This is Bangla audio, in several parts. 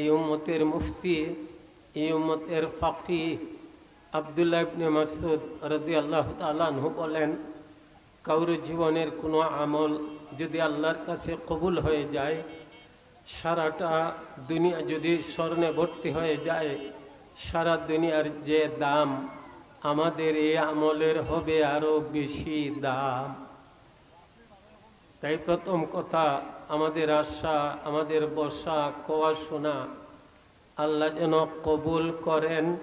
এই উম্মতের মুফতি, এই উম্মতের ফাকি আবদুল্লাহ ইবনে মাসুদ রদি আল্লাহ তালু বলেন কাউর জীবনের কোনো আমল যদি আল্লাহর কাছে কবুল হয়ে যায়, সারাটা দুনিয়া যদি স্বর্ণে ভর্তি হয়ে যায়, সারা দুনিয়ার যে দাম, আমাদের এই আমলের হবে আরও বেশি দাম। তাই প্রথম কথা আমাদের আশা, আমাদের বসা কোয়া শোনা। আল্লাহ যেন কবুল করেন,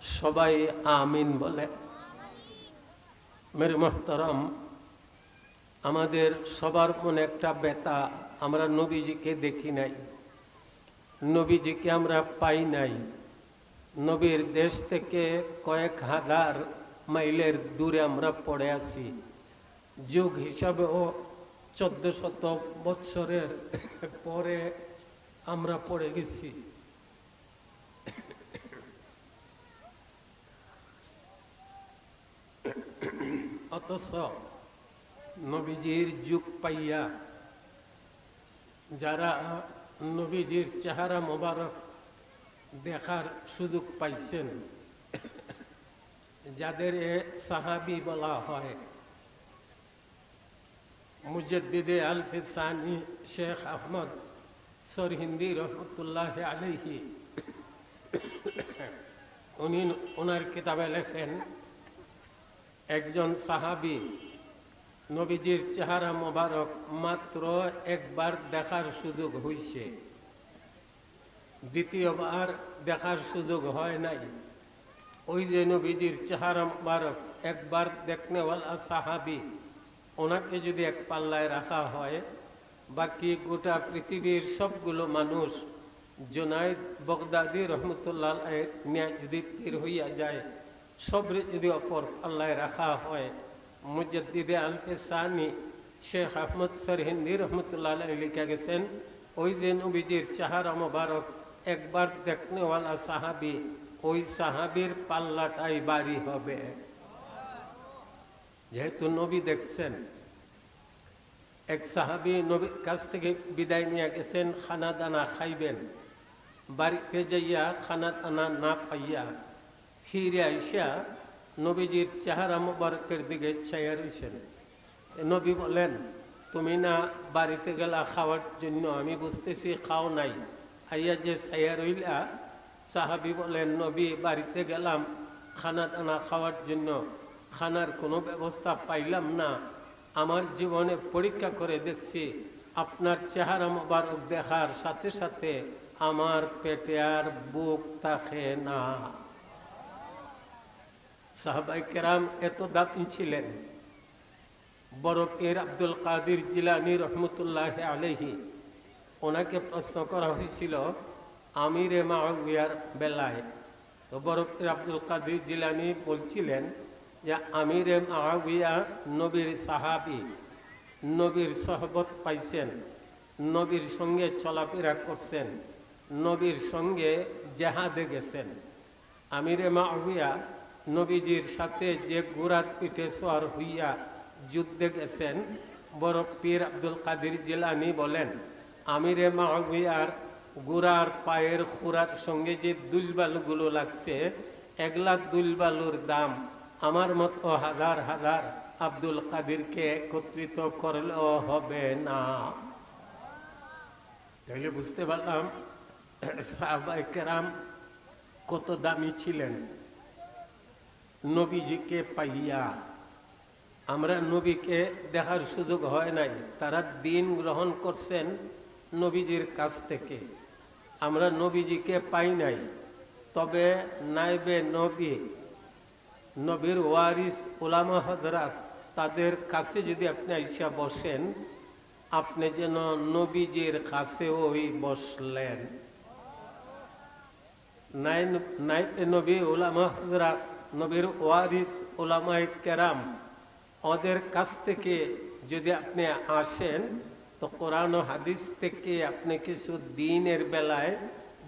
সবাই আমিন বলে। মেরে মোহতরম, আমাদের সবার মনে একটা বেতা আমরা নবীজিকে দেখি নাই। নবীজিকে আমরা পাই নাই। নবীর দেশ থেকে কয়েক হাজার মাইলের দূরে আমরা পড়ে আছি। যুগ হিসাবেও চোদ্দ শত বৎসরের পরে আমরা পড়ে গেছি। অথচ নবীজির যুগ পাইয়া যারা নবীজির চেহারা মোবারক দেখার সুযোগ পাইছেন, যাদের এ সাহাবি বলা হয় মুজদ্দিদে আলফিসানি শেখ আহমদ সরহিন্দি রহমতুল্লাহ আলহি উনি ওনার কিতাবে লেখেন, একজন সাহাবি নবীজির চেহারা মোবারক মাত্র একবার দেখার সুযোগ হইছে। দ্বিতীয়বার দেখার সুযোগ হয় নাই। ওই যে নবীজির চেহারা মোবারক একবার দেখনেওয়ালা সাহাবি ওনাকে যদি এক পাল্লায় রাখা হয়, বাকি গোটা পৃথিবীর সবগুলো মানুষ জোনায়দ বগদাদি রহমতুল্লাহ নিয়ে যদি পীর হইয়া যায়, সবরে যদি অপর পাল্লায় রাখা হয়, মুজদ্দিদে আলফে সানি শেখ আহমদ সরহিন্দি রহমতুল্লাহ লিখা গেছেন, ওই যে নবীজির চাহারা মোবারক, একবার দেখনেওয়ালা সাহাবি, ওই সাহাবির পাল্লাটাই বাড়ি হবে। যেহেতু নবী দেখছেন, এক সাহাবি নবীর কাছ থেকে বিদায় নিয়ে গেছেন খানা দানা খাইবেন। বাড়িতে যাইয়া খানা দানা না পাইয়া ফিরে আইসা নবীজির চেহারা মোবারকের দিকে চাইয়া রয়েছেন নবী বলেন, তুমি না বাড়িতে গেলা খাওয়ার জন্য? আমি বুঝতেছি খাও নাই। আইয়া যে চাইয়া রইলা, সাহাবি বলেন, নবী, বাড়িতে গেলাম খানা দানা খাওয়ার জন্য। খানার কোনো ব্যবস্থা পাইলাম না। আমার জীবনে পরীক্ষা করে দেখছি, আপনার চেহারা মোবারক দেখার সাথে সাথে আমার পেটে আর বুক থাকে না। সাহাবাই কেরাম এত দামি ছিলেন। বরফের আব্দুল কাদির জিলানি রহমতুল্লাহ আলহি ওনাকে প্রশ্ন করা হয়েছিল, আমিরে মাহবিয়ার বেলায়? তো বরফের আব্দুল কাদির জিলানি বলছিলেন যে আমিরে মাহবিয়া নবীর সাহাবি। নবীর সহবত পাইছেন। নবীর সঙ্গে চলাফেরা করছেন। নবীর সঙ্গে জেহাদে গেছেন। আমিরে মাহবিয়া নবীজির সাথে যে গোড়ার পিঠে সোয়ার হইয়া যুদ্ধে গেছেন, বড় পীর আব্দুল কাদির জিলানি বলেন, আমিরে মাহবিয়ার গুড়ার পায়ের খুরার সঙ্গে যে দুলবালুগুলো লাগছে, একলা দুলবালুর দাম আমার মতো হাজার হাজার আব্দুল কাদিরকে একত্রিত করলেও হবে না। তাইলে বুঝতে পারলাম সাহবাই কেরাম কত দামি ছিলেন। নবীজিকে পাইয়া আমরা নবীকে দেখার সুযোগ হয় নাই। তারা দিন গ্রহণ করছেন নবীজির কাছ থেকে। আমরা নবীজিকে পাই নাই। তবে নাইবে নবী নবীর ওয়ারিস ওলামা হজরাত তাদের কাছে যদি আপনি আইসা বসেন, আপনি যেন নবীজির কাছে ওই বসলেন। নাই নবী ওলামা হজরাত নবীর ওয়ারিস ওলামাই কেরাম, ওদের কাছ থেকে যদি আপনি আসেন, তো কোরআন হাদিস থেকে আপনি কিছু দিনের বেলায়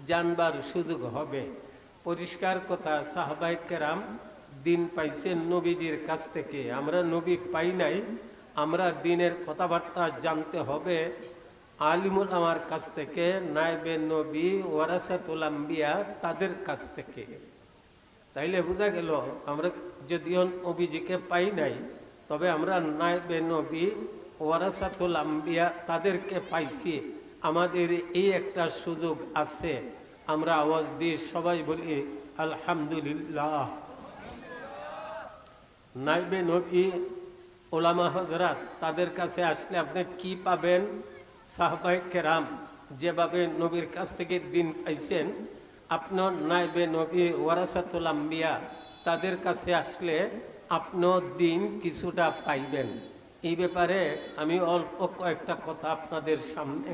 জানবার সুযোগ হবে। পরিষ্কার কথা সাহবাই কেরাম দিন পাইছেন নবীজির কাছ থেকে। আমরা নবী পাই নাই, আমরা দিনের কথাবার্তা জানতে হবে। আলিমুল আমার কাছ থেকে, নাইবে নবী, ওয়ারাসাতুল আম্বিয়া তাদের কাছ থেকে। তাইলে বোঝা গেল, আমরা যদিও নবীজিকে পাই নাই, তবে আমরা নাইবে নবী, ওয়ারাসাতুল আম্বিয়া তাদেরকে পাইছি। আমাদের এই একটা সুযোগ আছে। আমরা আওয়াজ দিয়ে সবাই বলি, আলহামদুলিল্লাহ। নাইবে নবী, ওলামা হজরাত তাদের কাছে আসলে আপনি কি পাবেন? সাহবাই কেরাম যেভাবে নবীর কাছ থেকে দিন পাইছেন, আপনার নাইবে নবী ওয়ারাসাতুল আম্বিয়া, তাদের কাছে আসলে আপনার দিন কিছুটা পাইবেন। এই ব্যাপারে আমি অল্প কয়েকটা কথা আপনাদের সামনে।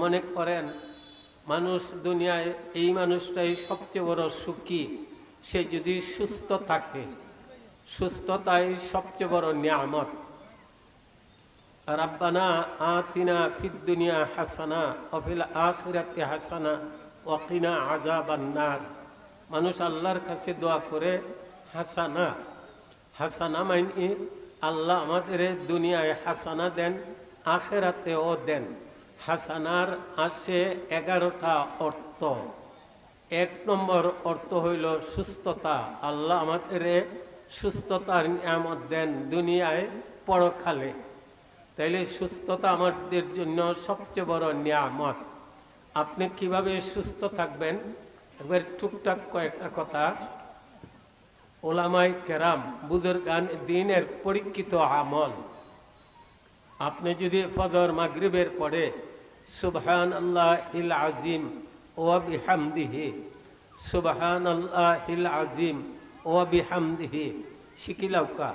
মনে করেন, মানুষ দুনিয়ায় এই মানুষটাই সবচেয়ে বড় সুখী। সে যদি সুস্থ থাকে সুস্থতাই সবচেয়ে বড় নিয়ামত। রাব্বানা আতিনা ফিদ দুনিয়া হাসানা অফিল আখিরাতে হাসানা ওয়াকিনা আজাবান্নার মানুষ আল্লাহর কাছে দোয়া করে, হাসানা হাসানা মাইনি আল্লাহ আমাদের দুনিয়ায় হাসানা দেন, আখেরাতেও দেন। হাসানার আসে এগারোটা অর্থ। এক নম্বর অর্থ হইল সুস্থতা। আল্লাহ আমাদের সুস্থতার নিয়ামত দেন দুনিয়ায় পরখালে তাইলে সুস্থতা আমাদের জন্য সবচেয়ে বড় নিয়ামত। আপনি কীভাবে সুস্থ থাকবেন? একবার টুকটাক কয়েকটা কথা। ওলামাই কেরাম বুজুর গান দিনের পরীক্ষিত আমল। আপনি যদি ফজর, মাগরিবের পরে সুবহান আল্লাহ ইল আজিম ও বিহামদিহি সুবহান আল্লাহ ইল আজিম ও বিহামদিহি শিকিলাউকা।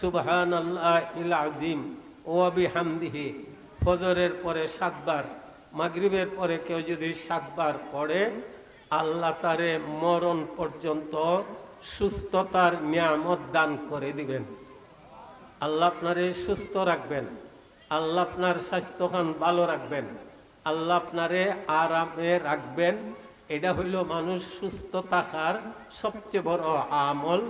সুবহান আল্লাহ ইল আজিম ও ফজরের পরে সাতবার, মাগরিবের পরে কেউ যদি সাতবার পড়ে, আল্লাহ তারে মরণ পর্যন্ত সুস্থতার নিয়ামত দান করে দিবেন। আল্লাহ আপনারে সুস্থ রাখবেন। আল্লাহ আপনার স্বাস্থ্যখান ভালো রাখবেন। আল্লাহ আপনারে আরামে রাখবেন। এটা হইল মানুষ সুস্থ থাকার সবচেয়ে বড় আমল।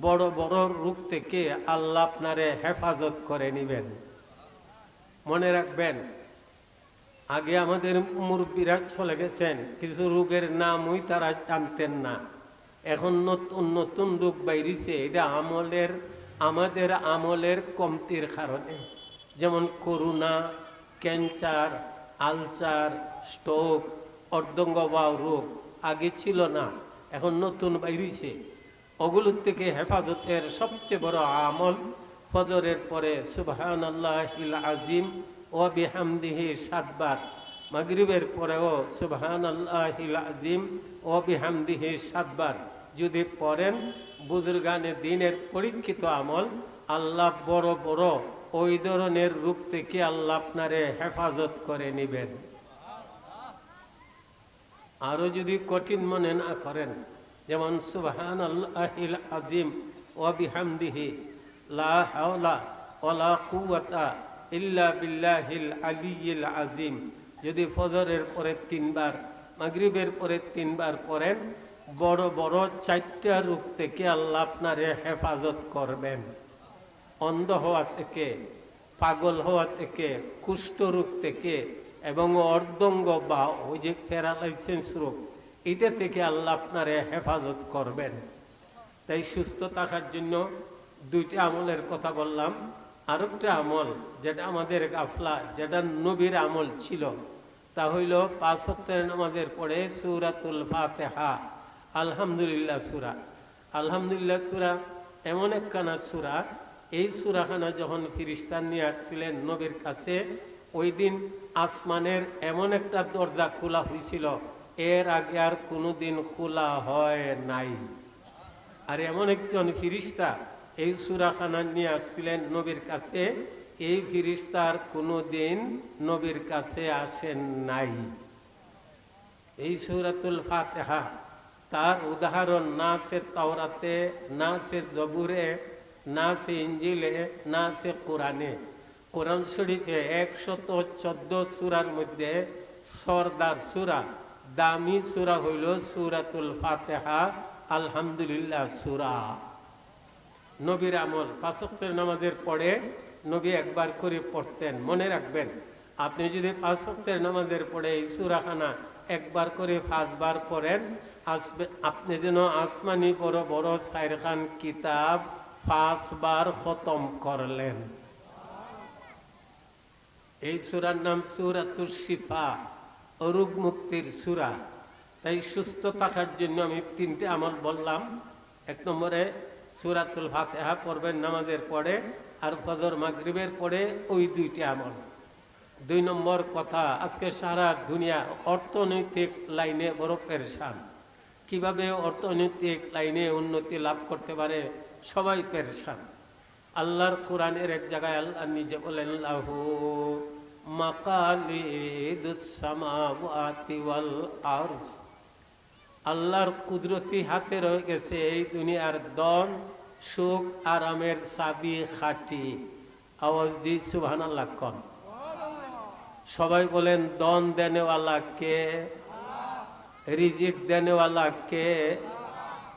বড় বড় রোগ থেকে আল্লাহ আপনারে হেফাজত করে নিবেন। মনে রাখবেন, আগে আমাদের মুরব্বীরা চলে গেছেন, কিছু রোগের নামই তারা জানতেন না। এখন নতুন নতুন রোগ বাইরিছে, এটা আমলের, আমাদের আমলের কমতির কারণে। যেমন করোনা, ক্যান্সার আলচার স্ট্রোক অর্ধঙ্গবাউ রোগ। আগে ছিল না, এখন নতুন বাইরিছে। ওগুলোর থেকে হেফাজতের সবচেয়ে বড় আমল ফজরের পরে সুবহান আল্লাহ আজিম ও বিহামদিহি সাতবার। মাগরিবের পরেও সুবহান আল্লাহ আজিম ও বিহামদিহি সাতবার। যদি পড়েন, বুজুর্গানে দিনের পরীক্ষিত আমল, আল্লাহ বড় বড় ওই ধরনের রূপ থেকে আল্লাহ আপনারে হেফাজত করে নেবেন। আরও যদি কঠিন মনে না করেন, যেমন সুবহান আল্লাহিল আজিম ও বিহামদিহি, লা হাওলা ওলা কুয়াতা ইল্লা আজিম যদি ফজরের পরে তিনবার, মাগরিবের পরে তিনবার পড়েন, বড় বড় চারটা রূপ থেকে আল্লাহ আপনারে হেফাজত করবেন। অন্ধ হওয়া থেকে, পাগল হওয়া থেকে কুষ্ঠরোগ থেকে এবং অর্ধঙ্গ বা ওই যে প্যারালাইসেন্স রোগ, এটা থেকে আল্লাহ আপনারে হেফাজত করবেন। তাই সুস্থ থাকার জন্য দুইটা আমলের কথা বললাম। আরেকটা আমল যেটা আমাদের গাফলা, যেটা নবীর আমল ছিল, তা হইল পাঁচ সপ্তাহের নামাজের পরে সুরাতুল ফাতেহা, আলহামদুলিল্লাহ সুরা। আলহামদুলিল্লাহ সুরা এমন একখানা সুরা, এই সুরাখানা যখন ফিরিস্তান নিয়ে আসছিলেন নবীর কাছে, ওই দিন আসমানের এমন একটা দরজা খোলা হয়েছিল এর আগে আর কোনোদিন খোলা হয় নাই। আর এমন একজন ফিরিস্তা এই সুরাখানা নিয়ে আসছিলেন নবীর কাছে, এই ফিরিস্তার কোনো দিন নবীর কাছে আসেন নাই। এই সুরাতুল ফাতেহা তার উদাহরণ না সে তাওরাতে, না সে জবুরে, না সে ইঞ্জিলে, না সে কোরআনে। কোরআন শরীফে একশত চোদ্দ সুরার মধ্যে সর্দার সুরা, দামি সুরা হইল সুরাতুল ফাতেহা, আলহামদুলিল্লাহ সুরা। নবীর আমল পাঁচকের নামাজের পরে নবী একবার করে পড়তেন, মনে রাখবেন, আপনি যদি পাঁচ সপ্তাহের নামাজের পরে এই সুরাখানা একবার করে পাঁচবার পড়েন, আসবে, আপনি যেন আসমানি বড় বড় সাইর খান কিতাব পাঁচবার খতম করলেন। এই সুরার নাম সুরাতুর শিফা অরুগ মুক্তির সুরা। তাই সুস্থ থাকার জন্য আমি তিনটে আমল বললাম। এক নম্বরে সুরাতুল ফাতেহা পড়বেন নামাজের পরে আর ফজর মাগরিবের পরে ওই দুইটি আমল। দুই নম্বর কথা, আজকে সারা দুনিয়া অর্থনৈতিক লাইনে বড় পেরেশান। কীভাবে অর্থনৈতিক লাইনে উন্নতি লাভ করতে পারে সবাই পেরেশান। আল্লাহর কোরআনের এক জায়গায় আল্লাহ নিজে বলেন, লাহু মাকালিদুস-সামাওয়াতি ওয়াল আরজ আল্লাহর কুদরতি হাতে রয়ে গেছে এই দুনিয়ার দন, সুখ, আরামের চাবি, খাটি। আওয়াজ দি সুবহান আল্লাহ কন। সবাই বলেন, দন দেনেওয়ালা কে? রিজিক দেনেওয়ালা কে?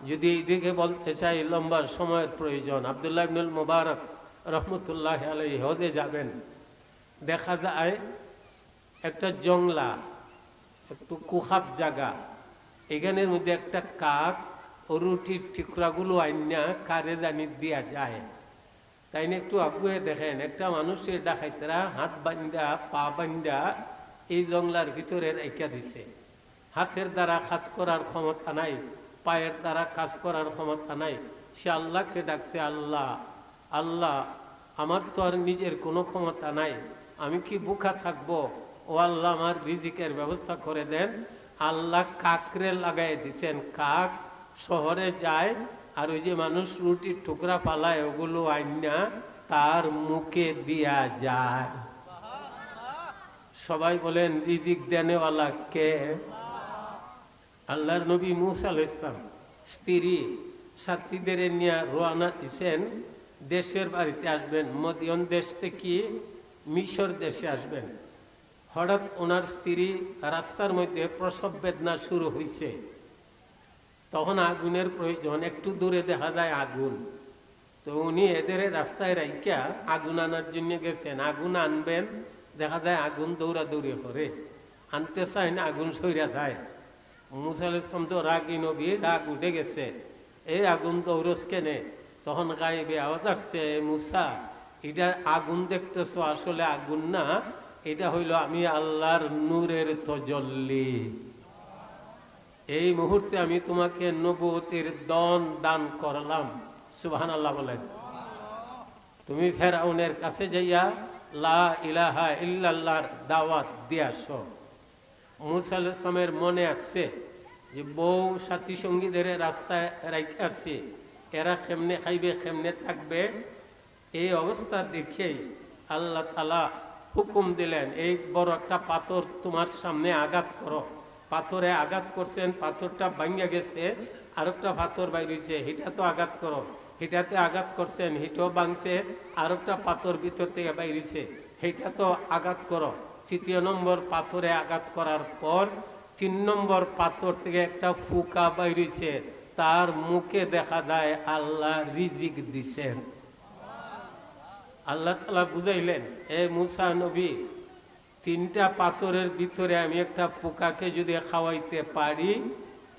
যদি এইদিকে বলতে চাই, লম্বা সময়ের প্রয়োজন। আবদুল্লাহ ইবনুল মুবারক রহমতুল্লাহ আলাই হদে যাবেন। দেখা যায় একটা জংলা, একটু কুখাপ জায়গা। এখানের মধ্যে একটা কাক ও রুটির টুকরাগুলো আইনা কারে জানি দিয়া যায়। তাই একটু আগুয়ে দেখেন, একটা মানুষের ডাকাইতরা হাত বান্ধা পা বান্ধা এই জংলার ভিতরে রেখা দিছে। হাতের দ্বারা কাজ করার ক্ষমতা নাই, পায়ের দ্বারা কাজ করার ক্ষমতা নাই। সে আল্লাহকে ডাকছে, আল্লাহ আল্লাহ, আমার তো আর নিজের কোনো ক্ষমতা নাই। আমি কি বুকা থাকব? ও আল্লাহ আমার রিজিকের ব্যবস্থা করে দেন। আল্লাহ কাকরে লাগাই দিছেন। কাক শহরে যায় আর ওই যে মানুষ রুটির টুকরা ফালায় ওগুলো আইনা তার মুখে দিয়া যায়। সবাই বলেন, রিজিক দেনেওয়ালা কে? আল্লাহর নবী মুসা আল ইসলাম স্ত্রী সাথীদের নিয়ে রোয়ানা দিছেন। দেশের বাড়িতে আসবেন। মদিয়ন দেশ থেকে মিশর দেশে আসবেন। হঠাৎ ওনার স্ত্রী রাস্তার মধ্যে প্রসব বেদনা শুরু হয়েছে তখন আগুনের প্রয়োজন একটু দূরে দেখা যায় আগুন। তো উনি এদের রাস্তায় রাইকা আগুন আনার জন্য গেছেন। আগুন আনবেন, দেখা যায় আগুন দৌড়াদৌড়ি করে। আনতে চায় না আগুন সইরা যায় মুসাল ইসলাম তো রাগি নবী, রাগ উঠে গেছে। এই আগুন দৌড়স কেনে? তখন গায়েবে আওয়াজ আসছে মুসা এটা আগুন দেখতেছো, আসলে আগুন না, এটা হইল আমি আল্লাহর নূরের তজল্লি। এই মুহূর্তে আমি তোমাকে নবতির দন দান করলাম সুবহান আল্লাহ বলেন। তুমি ফেরাউনের কাছে যাইয়া, লা ইলাহা ইল্লাল্লাহর দাওয়াত দিয়ে আসো। মুসা মনে আসছে যে, বউ সাথী সঙ্গীদের রাস্তায় রাখে আসছে, এরা কেমনে খাইবে, কেমনে থাকবে? এই অবস্থা দেখেই আল্লাহ তালা হুকুম দিলেন, এই বড় একটা পাথর তোমার সামনে আঘাত করো। পাথরে আঘাত করছেন, পাথরটা ভাঙ্গা গেছে আর একটা পাথর বাইরেছে হিটা তো আঘাত করো। হিটাতে আঘাত করছেন, হিটাও ভাঙছে আর একটা পাথর ভিতর থেকে বাইরেছে হিটা তো আঘাত করো। তৃতীয় নম্বর পাথরে আঘাত করার পর তিন নম্বর পাথর থেকে একটা ফুকা বাইরেছে তার মুখে দেখা দেয় আল্লাহ রিজিক দিছেন। আল্লাহ তালা বুঝাইলেন, এ মুসা নবী, তিনটা পাথরের ভিতরে আমি একটা পোকাকে যদি খাওয়াইতে পারি,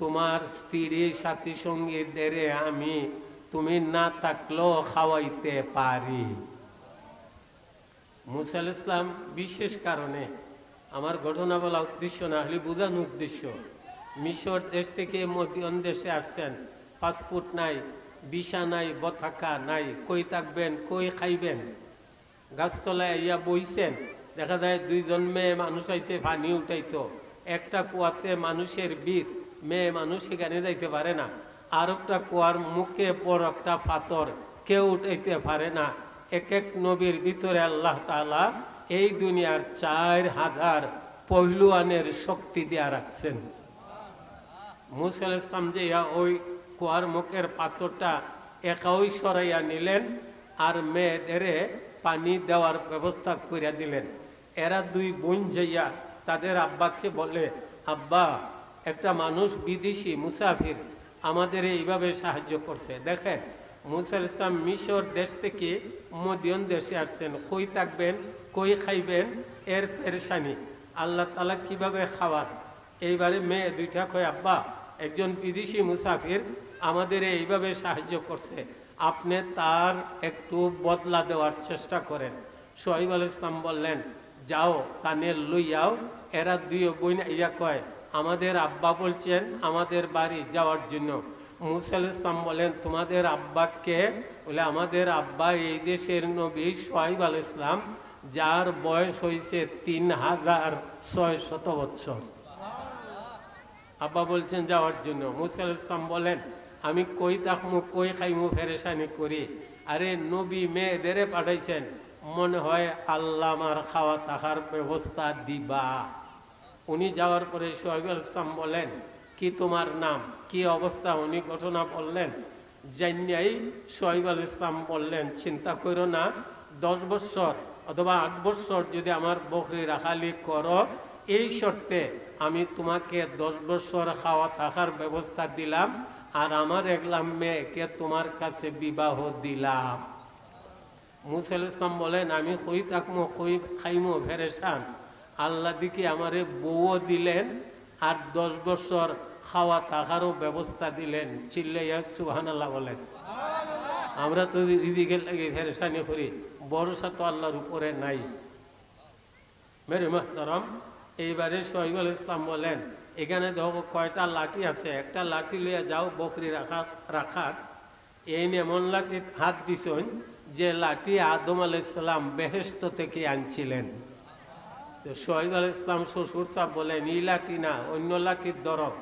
তোমার স্ত্রী সাথী সঙ্গীদের আমি তুমি না থাকলেও খাওয়াইতে পারি। মুসাল ইসলাম বিশেষ কারণে আমার ঘটনা বলা উদ্দেশ্য না হলে বোঝানো উদ্দেশ্য। মিশর দেশ থেকে মদিয়ন দেশে আসছেন ফাস্টফুড নাই। বিছা নাই, বথাকা নাই, কই থাকবেন, কই খাইবেন? গাছতলায় ইয়া বইছেন, দেখা যায় দুইজন মেয়ে মানুষ আইছে, পানি উঠাইতো। একটা কুয়াতে মানুষের বীর, মেয়ে মানুষ সেখানে যাইতে পারে না। আর একটা কুয়ার মুখে পর একটা পাথর, কেউ উঠাইতে পারে না। এক এক নবীর ভিতরে আল্লাহ তালা এই দুনিয়ার চার হাজার পহলুয়ানের শক্তি দেয়া রাখছেন। মুসাল ইসলাম যে ইয়া ওই কুয়ার মুখের পাথরটা একাই সরাইয়া নিলেন আর মেয়েদের পানি দেওয়ার ব্যবস্থা করে দিলেন। এরা দুই বোন যাইয়া তাদের আব্বাকে বলে, আব্বা, একটা মানুষ বিদেশি মুসাফির আমাদের এইভাবে সাহায্য করছে। দেখেন মুসাল ইসলাম মিশর দেশ থেকে মদিয়ন দেশে আসছেন। কই থাকবেন, কই খাইবেন, এর পেরেশানি। আল্লাহ তালা কীভাবে খাওয়ার এইবারে মেয়ে দুইটা কয়, আব্বা একজন বিদেশি মুসাফির আমাদের এইভাবে সাহায্য করছে। আপনি তার একটু বদলা দেওয়ার চেষ্টা করেন। সোহাইব আল ইসলাম বললেন, যাও তানে লইয়াও। এরা দুই বোন ইয়া কয়, আমাদের আব্বা বলছেন আমাদের বাড়ি যাওয়ার জন্য। মুসাল ইসলাম বলেন, তোমাদের আব্বাকে বলে আমাদের আব্বা এই দেশের নবী সোহাইব আল ইসলাম, যার বয়স হয়েছে তিন হাজার ছয় শত বৎসর। আব্বা বলছেন, যাওয়ার জন্য। মুসাল ইসলাম বলেন, আমি কই তাকমু কই খাইমু, ফেরেশানি করি। আরে নবী মেয়েদের পাঠাইছেন, মনে হয় আল্লাহ আমার খাওয়া থাকার ব্যবস্থা দিবা। উনি যাওয়ার পরে সোহাইব ইসলাম বলেন, কি তোমার নাম? কি অবস্থা? উনি ঘটনা বললেন, জানিয়াই সোহাইব আল ইসলাম বললেন, চিন্তা করো না, দশ বৎসর অথবা আট বৎসর যদি আমার বকরি রাখালি করো, এই শর্তে আমি তোমাকে দশ বছর খাওয়া থাকার ব্যবস্থা দিলাম, আর আমার একলাম মেয়েকে তোমার কাছে বিবাহ দিলাম। মুসাল ইসলাম বলেন, আমি কই থাকমো কই খাইমো, ফেরেশান। আল্লাহ দিকে আমারে বউও দিলেন, আর দশ বছর খাওয়া থাকারও ব্যবস্থা দিলেন। চিল্লাইয়া সুহান আল্লাহ বলেন। আমরা তো রিদিকে লাগে ফেরেশানি করি, ভরসা তো আল্লাহর উপরে নাই। মেরে মাহতারাম এইবারে শহীদ আল ইসলাম বলেন, এখানে দেখো কয়টা লাঠি আছে? একটা লাঠি লইয়া যাও, বকরি রাখা, রাখার। এই এমন লাঠির হাত দিছন যে লাঠি আদম আলাইসাল্লাম বেহেস্ত থেকে আনছিলেন। তো শহীদ আল ইসলাম শ্বশুর সাহ বলেন এই লাঠি না, অন্য লাঠির দরব।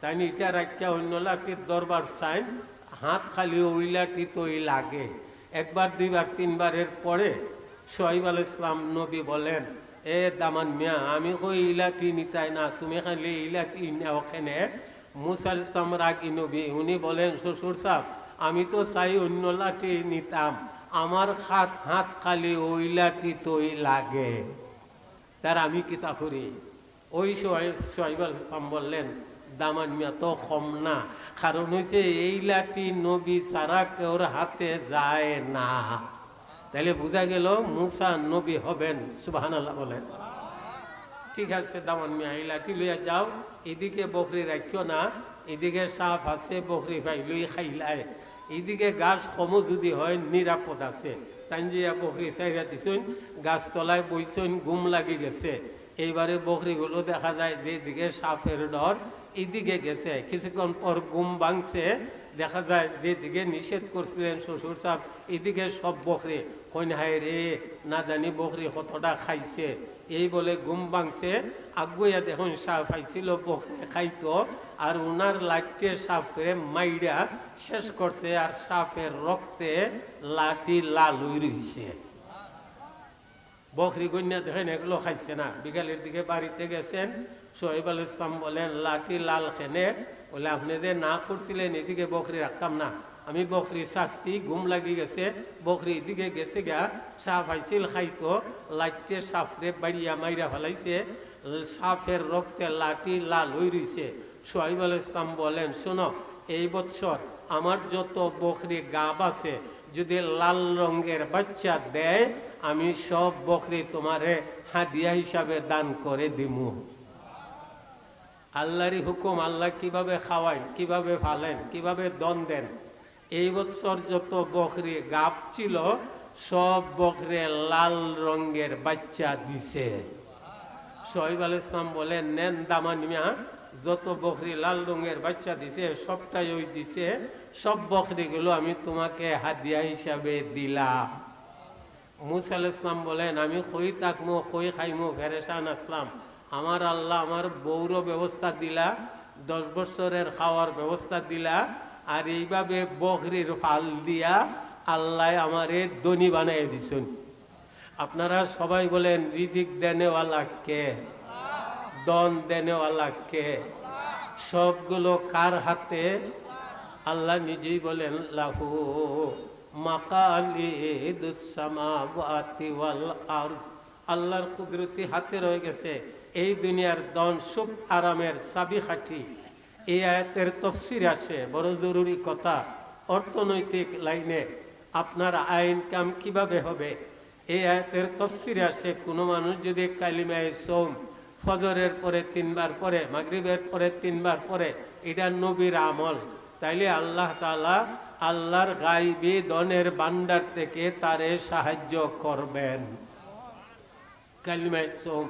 তাই এটা রাখিয়া অন্য লাঠির দরবার চাই হাত খালি ওই লাঠি তো ওই লাগে। একবার, দুইবার, তিনবারের পরে শহীদ আল ইসলাম নবী বলেন এ দামান মিয়া, আমি কই ইলাটি নিতাই না, তুমি খালি ইলাটি ওখানে। মুসাল ইসলাম রাগি নবী, উনি বলেন, শ্বশুর সাহ আমি তো চাই অন্য লাঠি নিতাম। আমার হাত হাত খালি ওই লাঠি তোই লাগে। তার আমি কিতা করি? ওই সোহাইব ইসলাম বললেন, দামান মিয়া, তো কম না। কারণ হয়েছে এই লাঠি নবী সারা কেউর হাতে যায় না। তাহলে বোঝা গেল মুসা নবী হবেন সুবাহান আল্লাহ বলেন। ঠিক আছে, দামান মিয়া, এই লাঠি লইয়া যাও, এদিকে বকরি রাখিও না, এদিকে সাপ আছে, বকরি ভাই লই খাইলাই এদিকে গাছ কম যদি হয়, নিরাপদ আছে। তাঞ্জিয়া বকরি চাইরা দিছুন গাছ তলায় বইছুন, গুম লাগি গেছে। এইবারে বকরিগুলো দেখা যায় যে দিকে সাপের ডর, এদিকে গেছে। কিছুক্ষণ পর গুম ভাঙছে দেখা যায় যেদিকে নিষেধ করছিলেন শ্বশুর সাহেব, এদিকে সব বকরি, কইন হায় রে, না জানি বকরি কতটা খাইছে। এই বলে গুম ভাঙছে, আগুয়া দেখুন সাপ খাইছিল বকরি খাইতো, আর উনার লাইটে সাপে মাইরা শেষ করছে, আর সাপের রক্তে লাঠি লাল হয়ে রয়েছে বকরি গন্যা দেখেন এগুলো খাইছে না। বিকালের দিকে বাড়িতে গেছেন, সোহেব আল ইসলাম বলেন, লাঠি লাল খেনে বলে আপনাদের না করছিলেন, এদিকে বকরি রাখতাম না। আমি বকরি ছাড়ছি ঘুম লাগি গেছে। বকরি এদিকে গেছে গা সাপ আইছিল, খাইতো, লাইটে সাপরে বাড়িয়া মাইরা ফেলাইছে। সাপের রক্তে লাঠি লাল হয়ে রয়েছে সোহাইব আল ইসলাম বলেন, শোনো, এই বছর আমার যত বকরি গাব আছে, যদি লাল রঙের বাচ্চা দেয়, আমি সব বকরি তোমারে হাদিয়া হিসাবে দান করে দিমু। আল্লাহরই হুকুম, আল্লাহ কীভাবে খাওয়াই কীভাবে ফালেন কীভাবে দন দেন। এই বছর যত বকরি গাপ ছিল, সব বকরে লাল রঙের বাচ্চা দিছে। সোহেব আল ইসলাম বলেন, নেন দামান মিয়া, যত বকরি লাল রঙের বাচ্চা দিছে, সবটাই ওই দিছে, সব বকরিগুলো আমি তোমাকে হাদিয়া হিসাবে দিলাম। মুসা আল ইসলাম বলেন, আমি কই তাকমো কই খাইমো, ফেরেশান আসলাম। আমার আল্লাহ আমার বৌর ব্যবস্থা দিলা, দশ বছরের খাওয়ার ব্যবস্থা দিলা, আর এইভাবে বকরির ফাল দিয়া আল্লাহ আমারে দনি বানাই দিছেন। আপনারা সবাই বলেন, রিজিক দেনেওয়ালা কে? দন দেনেওয়ালা কে? সবগুলো কার হাতে? আল্লাহ নিজেই বলেন, লাহু মাকালি আল্লাহর কুদরতি হাতে রয়ে গেছে। এই দুনিয়ার দন সুখ আরামের সাবি খাটি এই আয়াতের তফসির আসে, বড় জরুরি কথা। অর্থনৈতিক লাইনে আপনার আইন কাম কীভাবে হবে? এই আয়াতের তফসিরে আসে, কোনো মানুষ যদি কালিমায় সোম, ফজরের পরে তিনবার পরে মাগরিবের পরে তিনবার পরে এটা নবীর আমল। তাইলে আল্লাহ তালা আল্লাহর গাইবি দনের বান্ডার থেকে তারে সাহায্য করবেন। কালিমায় সোম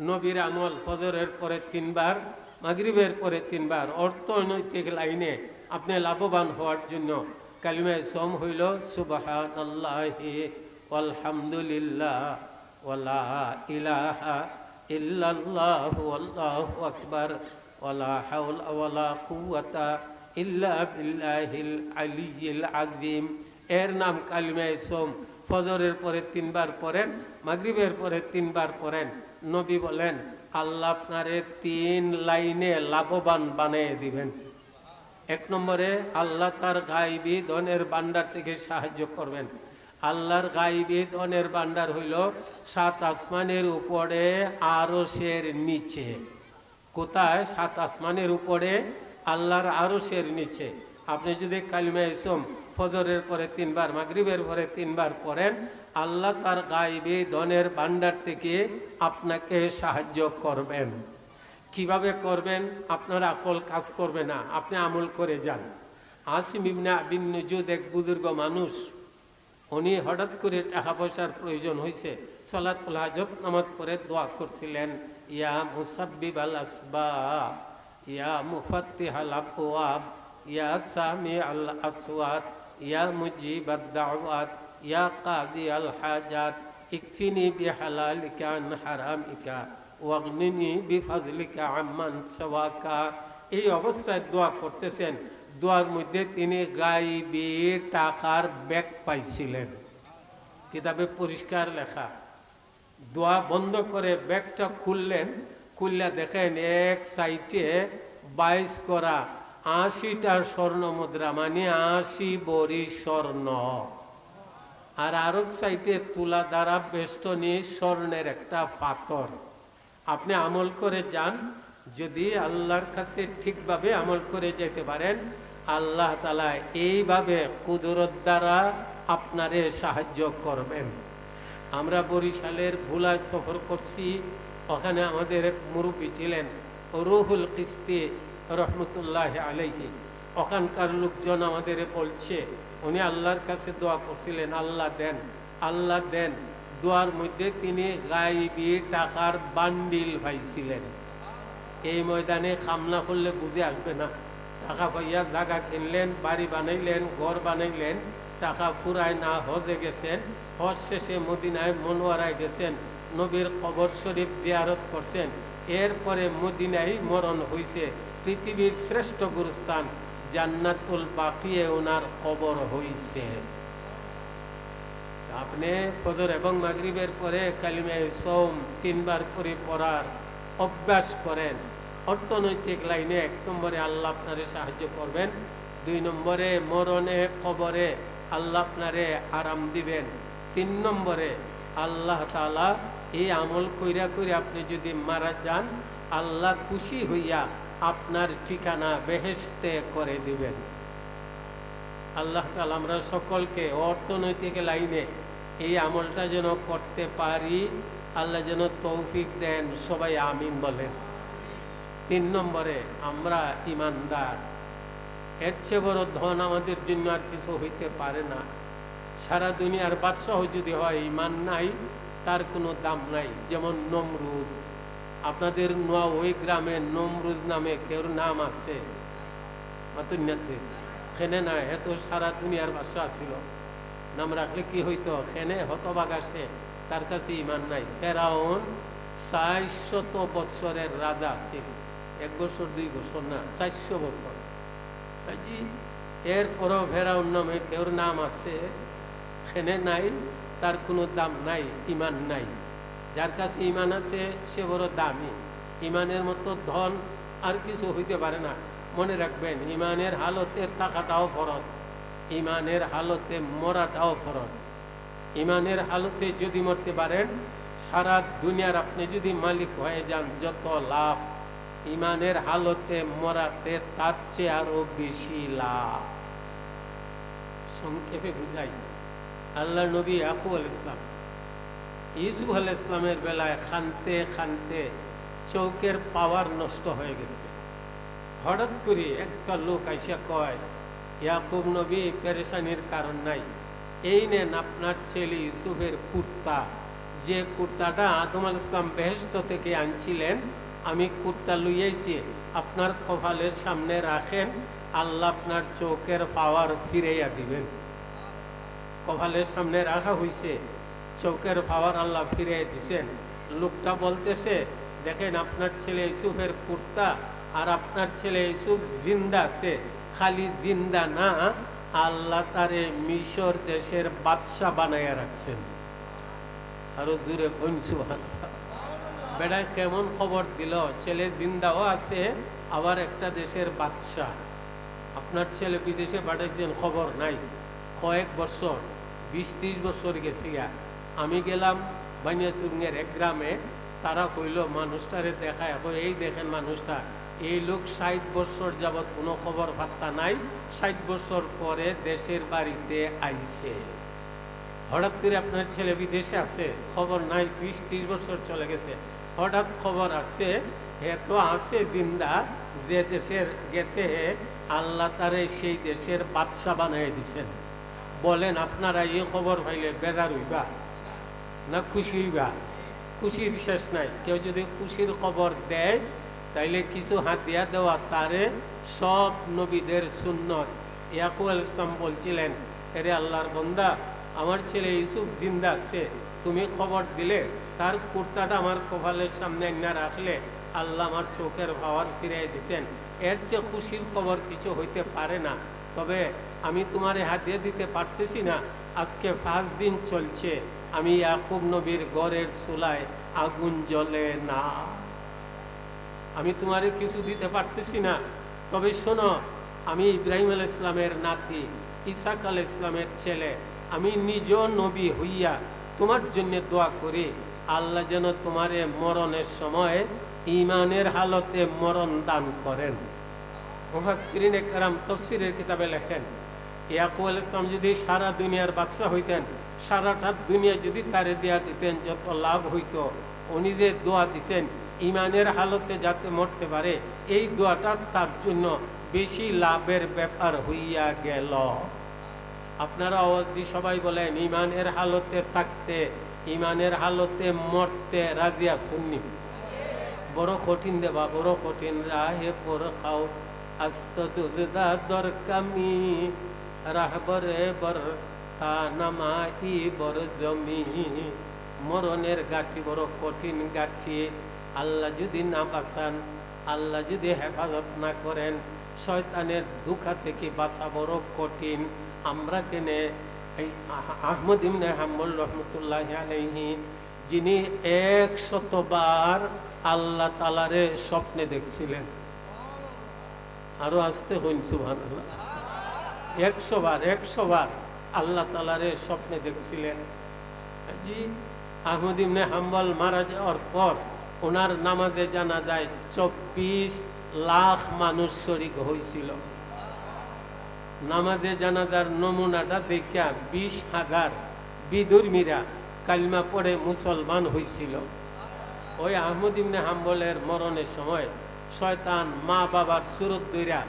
নবীর আমল ফজরের পরে তিনবার, মাগরিবের পরে তিনবার, অর্থনৈতিক লাইনে আপনি লাভবান হওয়ার জন্য কালিমায় সোম হইল সুবাহান ইলাহা কুওয়াতা ইল্লা আযীম। এর নাম কালিমায় সোম। ফজরের পরে তিনবার পড়েন, মাগরিবের পরে তিনবার পড়েন। নবী বলেন, আল্লাহ আপনারে তিন লাইনে লাভবান বানিয়ে দিবেন। এক নম্বরে, আল্লাহ তার গাইবি ধনের বান্ডার থেকে সাহায্য করবেন। আল্লাহর গাইবি ধনের বান্ডার হইল সাত আসমানের উপরে আরশের নিচে। কোথায়? সাত আসমানের উপরে আল্লাহর আরশের নিচে। আপনি যদি কালিমা ইসম ফজরের পরে তিনবার, মাগরিবের পরে তিনবার পড়েন আল্লাহ তার গাইবি ধনের ভান্ডার থেকে আপনাকে সাহায্য করবেন। কীভাবে করবেন? আপনার আকল কাজ করবে না। আপনি আমল করে যান। আসিম ইবনে আবিন এক বুজুর্গ মানুষ, উনি হঠাৎ করে টাকা পয়সার প্রয়োজন হয়েছে, সলাতুল হাজত নামাজ পড়ে দোয়া করছিলেন, ইয়া মুসাব্বিব আল আসবাব, ইয়া মুফাত্তিহ আল আবওয়াব, ইয়া সামি আল আসওয়াত, ইয়া মুজিব আদ কাজি আল হাজাত ইকফিনি বিহালালিকা আন হারামিকা ওয়াগনিনি বিফাজলিকা আম্মান সাওয়াকা এই অবস্থায় দোয়া করতেছেন। দোয়ার মধ্যে তিনি গাইবি টাকার ব্যাগ পাইছিলেন। কিতাবে পরিষ্কার লেখা, দোয়া বন্ধ করে ব্যাগটা খুললেন, খুললে দেখেন এক সাইটে বাইশ করা আশিটা স্বর্ণ মুদ্রা মানে আশি বড়ি স্বর্ণ। আর আরেক সাইটে তুলা দ্বারা বেষ্টনী স্বর্ণের একটা পাথর। আপনি আমল করে যান, যদি আল্লাহর কাছে ঠিকভাবে আমল করে যেতে পারেন, আল্লাহ তালা এইভাবে কুদরত দ্বারা আপনারে সাহায্য করবেন। আমরা বরিশালের ভুলায় সফর করছি, ওখানে আমাদের মুরব্বী ছিলেন, রুহুল কিস্তি রহমতুল্লাহ আলাইহি। ওখানকার লোকজন আমাদের বলছে উনি আল্লাহর কাছে দোয়া করছিলেন, আল্লাহ দেন আল্লাহ দেন। দোয়ার মধ্যে তিনি গাইবি টাকার বান্ডিল পাইছিলেন। এই ময়দানে খামনা করলে বুঝে আসবে না। টাকা পাইয়া জায়গা কিনলেন, বাড়ি বানাইলেন, ঘর বানাইলেন, টাকা ফুরায় না হজে গেছেন, হজ শেষে মদিনায় মনোয়ারায় গেছেন, নবীর কবর শরীফ জিয়ারত করছেন। এরপরে মদিনায় মরণ হইছে, পৃথিবীর শ্রেষ্ঠ গুরুস্থান। জান্নাতুল বাকিয়ে ওনার কবর হইছে। আপনি ফজর এবং মাগরিবের পরে কালিমে সোম তিনবার করে পড়ার অভ্যাস করেন। অর্থনৈতিক লাইনে এক নম্বরে আল্লাহ আপনারে সাহায্য করবেন, দুই নম্বরে মরণে, কবরে আল্লাহ আপনারে আরাম দিবেন। তিন নম্বরে আল্লাহ তালা এই আমল কইরা করে আপনি যদি মারা যান, আল্লাহ খুশি হইয়া আপনার ঠিকানা বেহেস্তে করে দিবেন। আল্লাহ তালা আমরা সকলকে অর্থনৈতিক লাইনে এই আমলটা যেন করতে পারি, আল্লাহ যেন তৌফিক দেন, সবাই আমিন বলেন। তিন নম্বরে আমরা ইমানদার। এর চেয়ে বড় ধন আমাদের জন্য আর কিছু হইতে পারে না। সারা দুনিয়ার বাদশাহ যদি হয় ইমান নাই, তার কোনো দাম নাই, যেমন নমরুজ আপনাদের নোয়া ওই গ্রামে নমরুজ নামে কেউর নাম আছে? খেনে না, এত সারা দুনিয়ার বাদশাহ ছিল। নাম রাখলে কি হইতো? খেনে হতবাগ আসে। তার কাছে ইমান নাই। ফেরাউন চারশত বৎসরের রাজা ছিল। এক বছর, দুই বছর না, চারশো বছর। জি এরপরও ফেরাউন নামে কেউর নাম আছে? খেনে নাই, তার কোনো দাম নাই, ইমান নাই। যার কাছে ইমান আছে, সে বড় দামি। ইমানের মতো ধন আর কিছু হইতে পারে না। মনে রাখবেন ইমানের হালতে থাকাটাও ফরত ইমানের হালতে মরাটাও ফরত ইমানের হালতে যদি মরতে পারেন, সারা দুনিয়ার আপনি যদি মালিক হয়ে যান, যত লাভ। ইমানের হালতে মরাতে তার চেয়ে আরও বেশি লাভ। সংক্ষেপে বুঝাই আল্লাহ নবী আকুল ইসলাম ইসুফ আল ইসলামের বেলায় খানতে খানতে চৌকের পাওয়ার নষ্ট হয়ে গেছে। হঠাৎ করে একটা লোক আইসা কয়, ইয়াকুব নবী, পেরেশানির কারণ নাই। এই নেন আপনার ছেলে ইউসুফের কুর্তা। যে কুর্তাটা আদম আল ইসলাম বেহেস্ত থেকে আনছিলেন, আমি কুর্তা লইয়াইছি, আপনার কপালের সামনে রাখেন, আল্লাহ আপনার চোখের পাওয়ার ফিরাইয়া দিবেন। কপালের সামনে রাখা হইছে। চৌকের পাওয়ার আল্লাহ ফিরিয়ে দিছেন। লোকটা বলতেছে, দেখেন, আপনার ছেলে ইউসুফের কুর্তা আর আপনার ছেলে ইউসুফ জিন্দা আছে। খালি জিন্দা না, আল্লাহ তারে মিশর দেশের বাদশাহ বানাইয়া রাখছেন। আরও জুড়ে কইনছু বেড়ায় কেমন খবর দিল? ছেলে জিন্দাও আছে, আবার একটা দেশের বাদশাহ। আপনার ছেলে বিদেশে পাঠাইছেন, খবর নাই। কয়েক বছর, বিশ ত্রিশ বছর গেছি গা। আমি গেলাম বানিয়াচুঙ্গের এক গ্রামে। তারা কইল, মানুষটারে দেখায়। এই দেখেন মানুষটা, এই লোক ষাট বছর যাবৎ কোনো খবর বার্তা নাই। ষাট বছর পরে দেশের বাড়িতে আইছে। হঠাৎ করে আপনার ছেলে বিদেশে আছে, খবর নাই, বিশ, ত্রিশ বছর চলে গেছে। হঠাৎ খবর আসছে এত আছে জিন্দা, যে দেশের গেছে, আল্লাহ তারে সেই দেশের বাদশাহ বানিয়ে দিছেন। বলেন, আপনারা এই খবর পাইলে বেজার হইবা। না খুশি হইবা? খুশির শেষ নাই। কেউ যদি খুশির খবর দেয়, তাইলে কিছু হাতিয়া দেওয়া তারে সব নবীদের সুন্নত। ইয়াকুব আল ইসলাম বলছিলেন, এরে আল্লাহর বন্দা, আমার ছেলে ইউসুফ জিন্দা আছে, তুমি খবর দিলে, তার কুর্তাটা আমার কপালের সামনে না রাখলে, আল্লাহ আমার চোখের পাওয়ার ফিরিয়ে দিছেন। এর চেয়ে খুশির খবর কিছু হইতে পারে না। তবে আমি তোমারে হাতিয়ে দিতে পারতেছি না। আজকে পাঁচ দিন চলছে। আমি ইয়াকুব নবীর গড়ের চুলায় আগুন জ্বলে না। আমি তোমারে কিছু দিতে পারতেছি না। তবে শোনো, আমি ইব্রাহিম আল ইসলামের নাতি, ইসাক আল ইসলামের ছেলে। আমি নিজ নবী হইয়া তোমার জন্য দোয়া করি। আল্লাহ যেন তোমারে মরণের সময় ইমানের হালতে মরণ দান করেন। মুফাসসিরিন একরাম তফসিরের কিতাবে লেখেন, ইয়াকুব আল ইসলাম যদি সারা দুনিয়ার বাদশাহ হইতেন সারাটা দুনিয়া যদি তারে দেয়া দিতেন, যত লাভ হইতো, উনি যে দোয়া দিছেন, ইমানের হালতে যাতে মরতে পারে, এই দোয়াটা তার জন্য বেশি লাভের ব্যাপার হইয়া গেল। আপনারা দিয়ে সবাই বলেন, ইমানের হালতে থাকতে, ইমানের হালতে মরতে রাজিয়া সুন্নি বড় কঠিন দেবা বড় কঠিন রাহে পর খাও। আস্ত দুজদা দর কামি রাহবরে বর তা নামা ই বর জমি মরণের গাঠি বড় কঠিন গাঠি আল্লাহ যদি না বাঁচান, আল্লাহ যদি হেফাজত না করেন, শয়তানের দুঃখা থেকে বাঁচা বড় কঠিন। আমরা জেনে আহমদ ইমনে হাম্বল রহমতুল্লাহ আলহি যিনি এক শতবার আল্লাহ তালারে স্বপ্নে দেখছিলেন। আরও আসতে হইন সুভান একশো বার একশো বার আল্লাহ তালারে স্বপ্নে দেখছিলেন। জি আহমদ ইমনে হাম্বল মারা যাওয়ার পর ওনার নামাজে জানা যায় চব্বিশ লাখ মানুষ শরিক হয়েছিল নামাজে জানাজার নমুনাটা দেখা বিশ হাজার বিদুর্মীরা কালিমা পড়ে মুসলমান হয়েছিল ওই আহমদ ইমনে হাম্বলের মরণের সময় শয়তান মা বাবার সুরত দইরা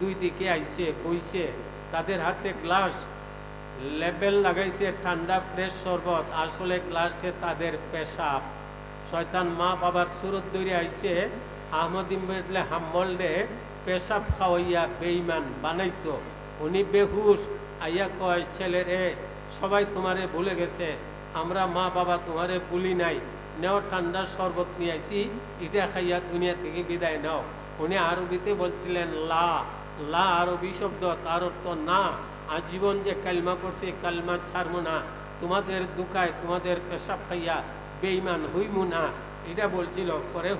দুই দিকে আইছে, বইছে, তাদের হাতে গ্লাস লেবেল লাগাইছে ঠান্ডা, ফ্রেশ শরবত। আসলে গ্লাসে তাদের পেশাব। শয়তান মা বাবার সুরত দইরে আইছে, আহমদ ইমলে হাম্বল রে পেশাব খাওয়াইয়া বেইমান বানাইতো। উনি বেহুশ। আইয়া কয়, ছেলে রে, সবাই তোমারে ভুলে গেছে। আমরা মা বাবা তোমারে ভুলি নাই। নেও ঠান্ডার শরবত নিয়ে আইছি, এটা খাইয়া দুনিয়া থেকে বিদায় নাও। উনি আরবিতে বলছিলেন, লা। লা আরবি শব্দ তার অর্থ না। আজীবন যে কালমা পড়ছে কালমা ছাড়বো না। তোমাদের দুকায় তোমাদের পেশাব খাইয়া বেইমান হইমু না। এটা বলছিল, পরে